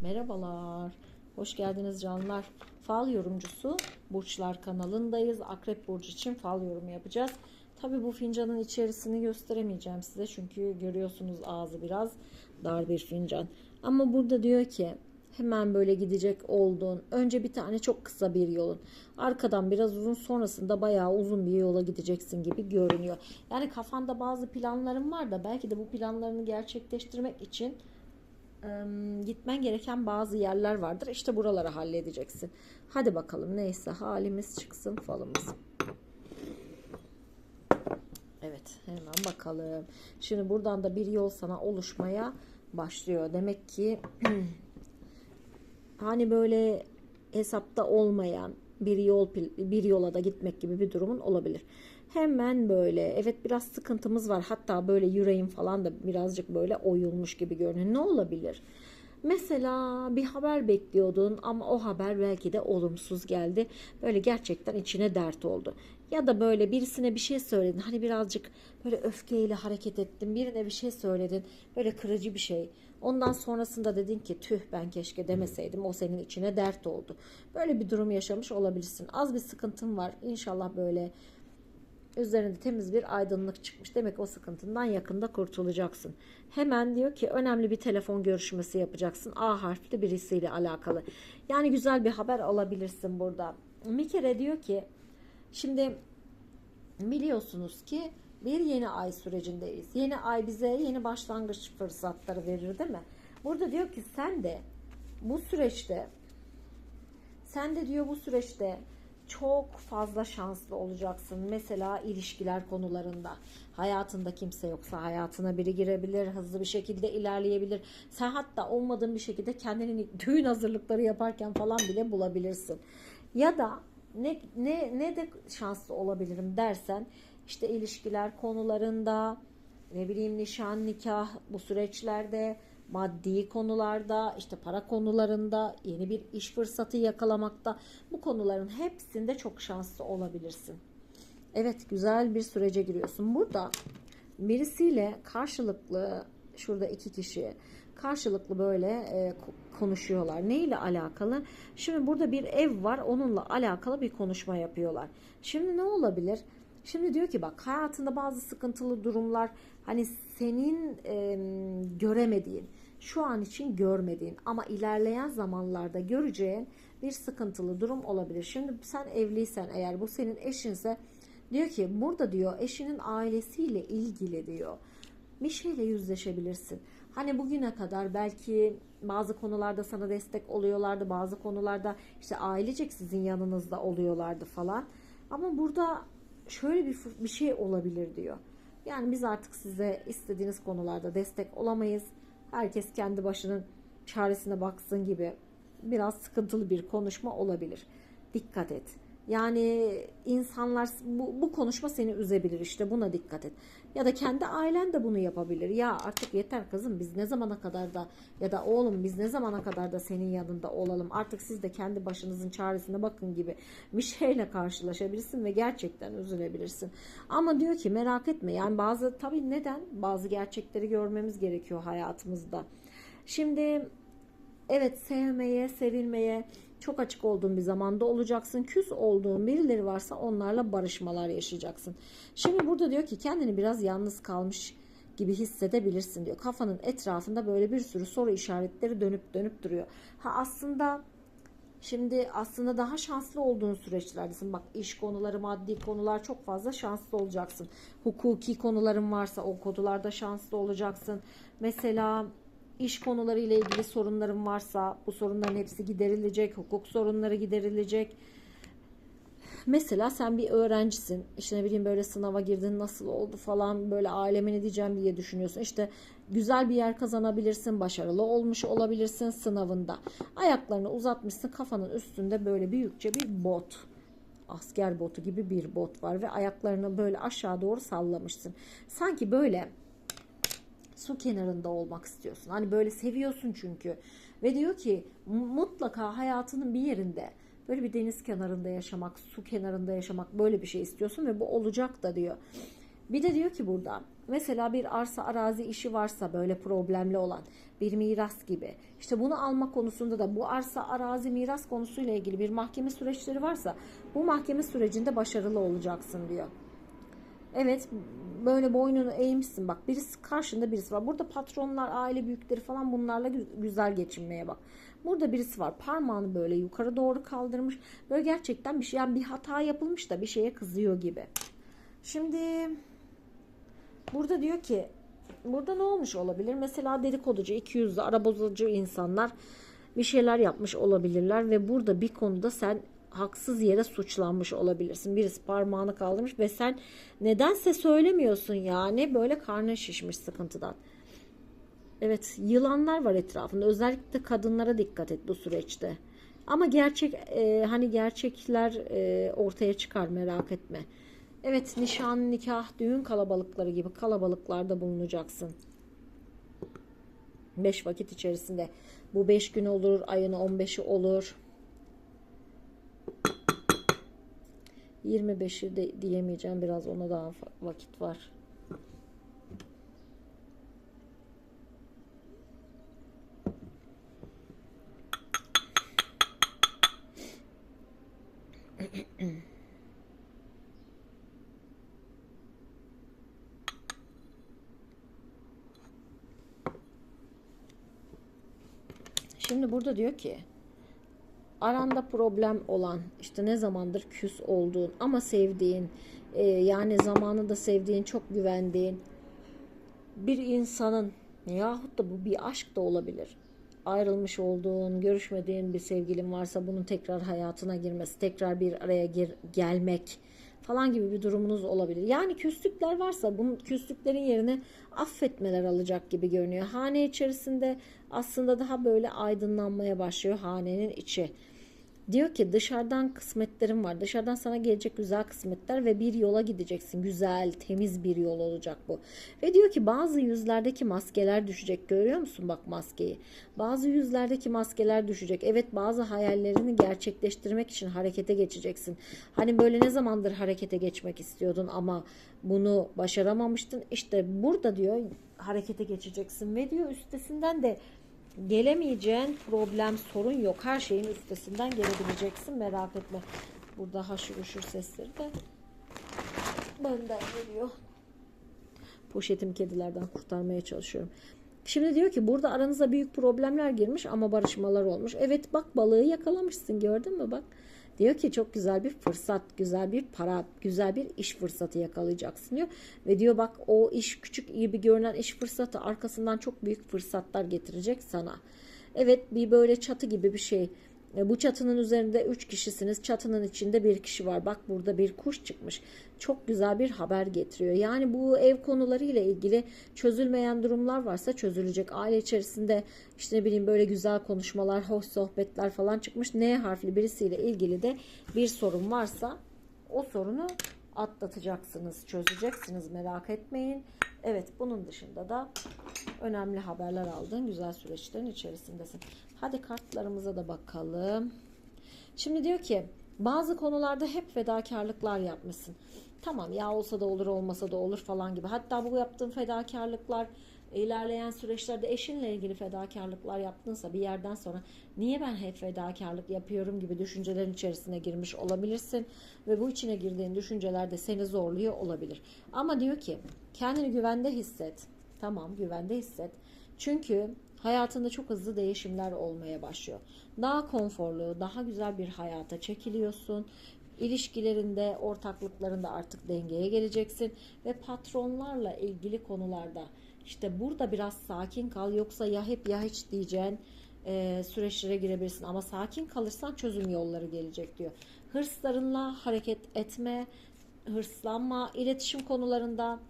Merhabalar. Hoş geldiniz canlar. Fal yorumcusu Burçlar kanalındayız. Akrep Burcu için fal yorumu yapacağız. Tabi bu fincanın içerisini gösteremeyeceğim size. Çünkü görüyorsunuz ağzı biraz dar bir fincan. Ama burada diyor ki hemen böyle gidecek olduğun önce bir tane çok kısa bir yolun arkadan biraz uzun sonrasında bayağı uzun bir yola gideceksin gibi görünüyor. Yani kafanda bazı planların var da belki de bu planlarını gerçekleştirmek için gitmen gereken bazı yerler vardır. İşte buraları halledeceksin. Hadi bakalım neyse halimiz çıksın falımız. Evet hemen bakalım. Şimdi buradan da bir yol sana oluşmaya başlıyor. Demek ki hani böyle hesapta olmayan bir yol bir yola da gitmek gibi bir durumun olabilir. Hemen böyle evet biraz sıkıntımız var. Hatta böyle yüreğim falan da birazcık böyle oyulmuş gibi görünüyor. Ne olabilir? Mesela bir haber bekliyordun ama o haber belki de olumsuz geldi. Böyle gerçekten içine dert oldu. Ya da böyle birisine bir şey söyledin. Hani birazcık böyle öfkeyle hareket ettin. Birine bir şey söyledin. Böyle kırıcı bir şey. Ondan sonrasında dedin ki tüh ben keşke demeseydim. O senin içine dert oldu. Böyle bir durum yaşamış olabilirsin. Az bir sıkıntın var. İnşallah böyle üzerinde temiz bir aydınlık çıkmış. Demek o sıkıntından yakında kurtulacaksın. Hemen diyor ki önemli bir telefon görüşmesi yapacaksın. A harfli birisiyle alakalı. Yani güzel bir haber alabilirsin burada. Bir kere diyor ki şimdi biliyorsunuz ki bir yeni ay sürecindeyiz. Yeni ay bize yeni başlangıç fırsatları verir değil mi? Burada diyor ki sen de bu süreçte sen de diyor bu süreçte çok fazla şanslı olacaksın. Mesela ilişkiler konularında. Hayatında kimse yoksa hayatına biri girebilir, hızlı bir şekilde ilerleyebilir. Sen hatta olmadığın bir şekilde kendini düğün hazırlıkları yaparken falan bile bulabilirsin. Ya da ne ne ne de şanslı olabilirim dersen işte ilişkiler konularında ne bileyim nişan, nikah bu süreçlerde maddi konularda, işte para konularında, yeni bir iş fırsatı yakalamakta bu konuların hepsinde çok şanslı olabilirsin. Evet, güzel bir sürece giriyorsun. Burada birisiyle karşılıklı şurada iki kişi karşılıklı böyle e, konuşuyorlar. Ne ile alakalı? Şimdi burada bir ev var. Onunla alakalı bir konuşma yapıyorlar. Şimdi ne olabilir? Şimdi diyor ki bak hayatında bazı sıkıntılı durumlar hani senin e, göremediğin, şu an için görmediğin ama ilerleyen zamanlarda göreceğin bir sıkıntılı durum olabilir. Şimdi sen evliysen eğer bu senin eşinse diyor ki burada diyor eşinin ailesiyle ilgili diyor bir şeyle yüzleşebilirsin. Hani bugüne kadar belki bazı konularda sana destek oluyorlardı, bazı konularda işte ailecek sizin yanınızda oluyorlardı falan. Ama burada şöyle bir bir şey olabilir diyor. Yani biz artık size istediğiniz konularda destek olamayız. Herkes kendi başının çaresine baksın gibi biraz sıkıntılı bir konuşma olabilir. Dikkat et. Yani insanlar bu, bu konuşma seni üzebilir işte buna dikkat et. Ya da kendi ailen de bunu yapabilir. Ya artık yeter kızım biz ne zamana kadar da ya da oğlum biz ne zamana kadar da senin yanında olalım. Artık siz de kendi başınızın çaresine bakın gibi bir şeyle karşılaşabilirsin ve gerçekten üzülebilirsin. Ama diyor ki merak etme yani bazı tabii neden bazı gerçekleri görmemiz gerekiyor hayatımızda. Şimdi evet sevmeye, sevilmeye çok açık olduğun bir zamanda olacaksın. Küs olduğun birileri varsa onlarla barışmalar yaşayacaksın. Şimdi burada diyor ki kendini biraz yalnız kalmış gibi hissedebilirsin diyor. Kafanın etrafında böyle bir sürü soru işaretleri dönüp dönüp duruyor. Ha aslında Şimdi aslında daha şanslı olduğun süreçlerdesin. Bak iş konuları, maddi konular çok fazla şanslı olacaksın. Hukuki konuların varsa o konularda şanslı olacaksın. Mesela iş konuları ile ilgili sorunların varsa bu sorunların hepsi giderilecek, hukuk sorunları giderilecek. Mesela sen bir öğrencisin. İşte ne bileyim böyle sınava girdin nasıl oldu falan böyle aileme ne diyeceğim diye düşünüyorsun. İşte güzel bir yer kazanabilirsin, başarılı olmuş olabilirsin sınavında. Ayaklarını uzatmışsın kafanın üstünde böyle büyükçe bir bot asker botu gibi bir bot var ve ayaklarını böyle aşağı doğru sallamışsın. Sanki böyle su kenarında olmak istiyorsun. Hani böyle seviyorsun çünkü. Ve diyor ki mutlaka hayatının bir yerinde böyle bir deniz kenarında yaşamak, su kenarında yaşamak böyle bir şey istiyorsun ve bu olacak da diyor. Bir de diyor ki burada Mesela bir arsa arazi işi varsa böyle problemli olan bir miras gibi. İşte bunu alma konusunda da bu arsa arazi miras konusuyla ilgili bir mahkeme süreçleri varsa bu mahkeme sürecinde başarılı olacaksın diyor. Evet böyle boynunu eğmişsin bak birisi karşında birisi var. Burada patronlar aile büyükleri falan bunlarla gü- güzel geçinmeye bak. Burada birisi var parmağını böyle yukarı doğru kaldırmış. Böyle gerçekten bir şey yani bir hata yapılmış da bir şeye kızıyor gibi. Şimdi burada diyor ki burada ne olmuş olabilir? Mesela dedikoducu, iki yüzlü, ara bozucu insanlar bir şeyler yapmış olabilirler ve burada bir konuda sen haksız yere suçlanmış olabilirsin. Birisi parmağını kaldırmış ve sen nedense söylemiyorsun yani böyle karnın şişmiş sıkıntıdan. Evet yılanlar var etrafında özellikle kadınlara dikkat et bu süreçte. Ama gerçek e, hani gerçekler e, ortaya çıkar merak etme. Evet nişan, nikah, düğün kalabalıkları gibi kalabalıklarda bulunacaksın. 5 vakit içerisinde. Bu 5 gün olur, ayın 15'i olur. 25'i de diyemeyeceğim. Biraz ona daha vakit var. Şimdi burada diyor ki aranda problem olan işte ne zamandır küs olduğun ama sevdiğin e, yani zamanında sevdiğin çok güvendiğin bir insanın yahut da bu bir aşk da olabilir. Ayrılmış olduğun, görüşmediğin bir sevgilin varsa bunun tekrar hayatına girmesi, tekrar bir araya gir, gelmek falan gibi bir durumunuz olabilir. Yani küslükler varsa bunun küslüklerin yerine affetmeler alacak gibi görünüyor. Hane içerisinde aslında daha böyle aydınlanmaya başlıyor hanenin içi. Diyor ki dışarıdan kısmetlerim var. Dışarıdan sana gelecek güzel kısmetler ve bir yola gideceksin. Güzel, temiz bir yol olacak bu. Ve diyor ki bazı yüzlerdeki maskeler düşecek. Görüyor musun bak maskeyi? Bazı yüzlerdeki maskeler düşecek. Evet bazı hayallerini gerçekleştirmek için harekete geçeceksin. Hani böyle ne zamandır harekete geçmek istiyordun ama bunu başaramamıştın. İşte burada diyor harekete geçeceksin ve diyor üstesinden de gelemeyeceğin problem sorun yok. Her şeyin üstesinden gelebileceksin merak etme. Burada haşır uşur sesleri de benden geliyor. Poşetim kedilerden kurtarmaya çalışıyorum. Şimdi diyor ki burada aranıza büyük problemler girmiş ama barışmalar olmuş. Evet bak balığı yakalamışsın gördün mü bak. Diyor ki çok güzel bir fırsat, güzel bir para, güzel bir iş fırsatı yakalayacaksın diyor. Ve diyor bak o iş küçük gibi görünen iş fırsatı arkasından çok büyük fırsatlar getirecek sana. Evet bir böyle çatı gibi bir şey. E, Bu çatının üzerinde 3 kişisiniz. Çatının içinde bir kişi var. Bak burada bir kuş çıkmış. Çok güzel bir haber getiriyor. Yani bu ev konuları ile ilgili çözülmeyen durumlar varsa çözülecek. Aile içerisinde işte ne bileyim böyle güzel konuşmalar, hoş sohbetler falan çıkmış. N harfli birisiyle ilgili de bir sorun varsa o sorunu atlatacaksınız, çözeceksiniz merak etmeyin. Evet bunun dışında da önemli haberler aldığın güzel süreçlerin içerisindesin. Hadi kartlarımıza da bakalım. Şimdi diyor ki bazı konularda hep fedakarlıklar yapmışsın. Tamam ya olsa da olur olmasa da olur falan gibi. Hatta bu yaptığın fedakarlıklar ilerleyen süreçlerde eşinle ilgili fedakarlıklar yaptınsa bir yerden sonra niye ben hep fedakarlık yapıyorum gibi düşüncelerin içerisine girmiş olabilirsin ve bu içine girdiğin düşünceler de seni zorluyor olabilir. Ama diyor ki kendini güvende hisset. Tamam güvende hisset. Çünkü hayatında çok hızlı değişimler olmaya başlıyor. Daha konforlu, daha güzel bir hayata çekiliyorsun. İlişkilerinde, ortaklıklarında artık dengeye geleceksin ve patronlarla ilgili konularda işte burada biraz sakin kal yoksa ya hep ya hiç diyeceğin e, süreçlere girebilirsin ama sakin kalırsan çözüm yolları gelecek diyor. Hırslarınla hareket etme, hırslanma, iletişim konularında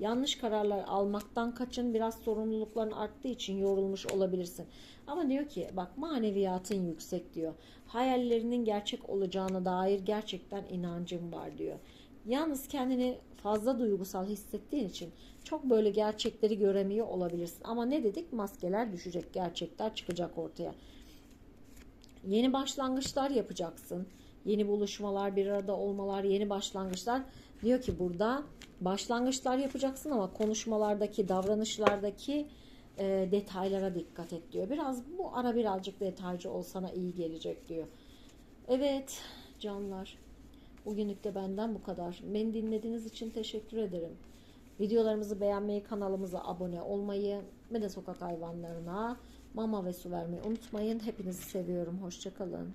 yanlış kararlar almaktan kaçın. Biraz sorumlulukların arttığı için yorulmuş olabilirsin. Ama diyor ki bak maneviyatın yüksek diyor. Hayallerinin gerçek olacağına dair gerçekten inancım var diyor. Yalnız kendini fazla duygusal hissettiğin için çok böyle gerçekleri göremiyor olabilirsin. Ama ne dedik? Maskeler düşecek, gerçekler çıkacak ortaya. Yeni başlangıçlar yapacaksın. Yeni buluşmalar, bir arada olmalar, yeni başlangıçlar Diyor ki burada başlangıçlar yapacaksın ama konuşmalardaki, davranışlardaki e, detaylara dikkat et diyor. Biraz bu ara birazcık detaycı olsana iyi gelecek diyor. Evet canlar. Bugünlük de benden bu kadar. Beni dinlediğiniz için teşekkür ederim. Videolarımızı beğenmeyi, kanalımıza abone olmayı ve de sokak hayvanlarına mama ve su vermeyi unutmayın. Hepinizi seviyorum. Hoşçakalın.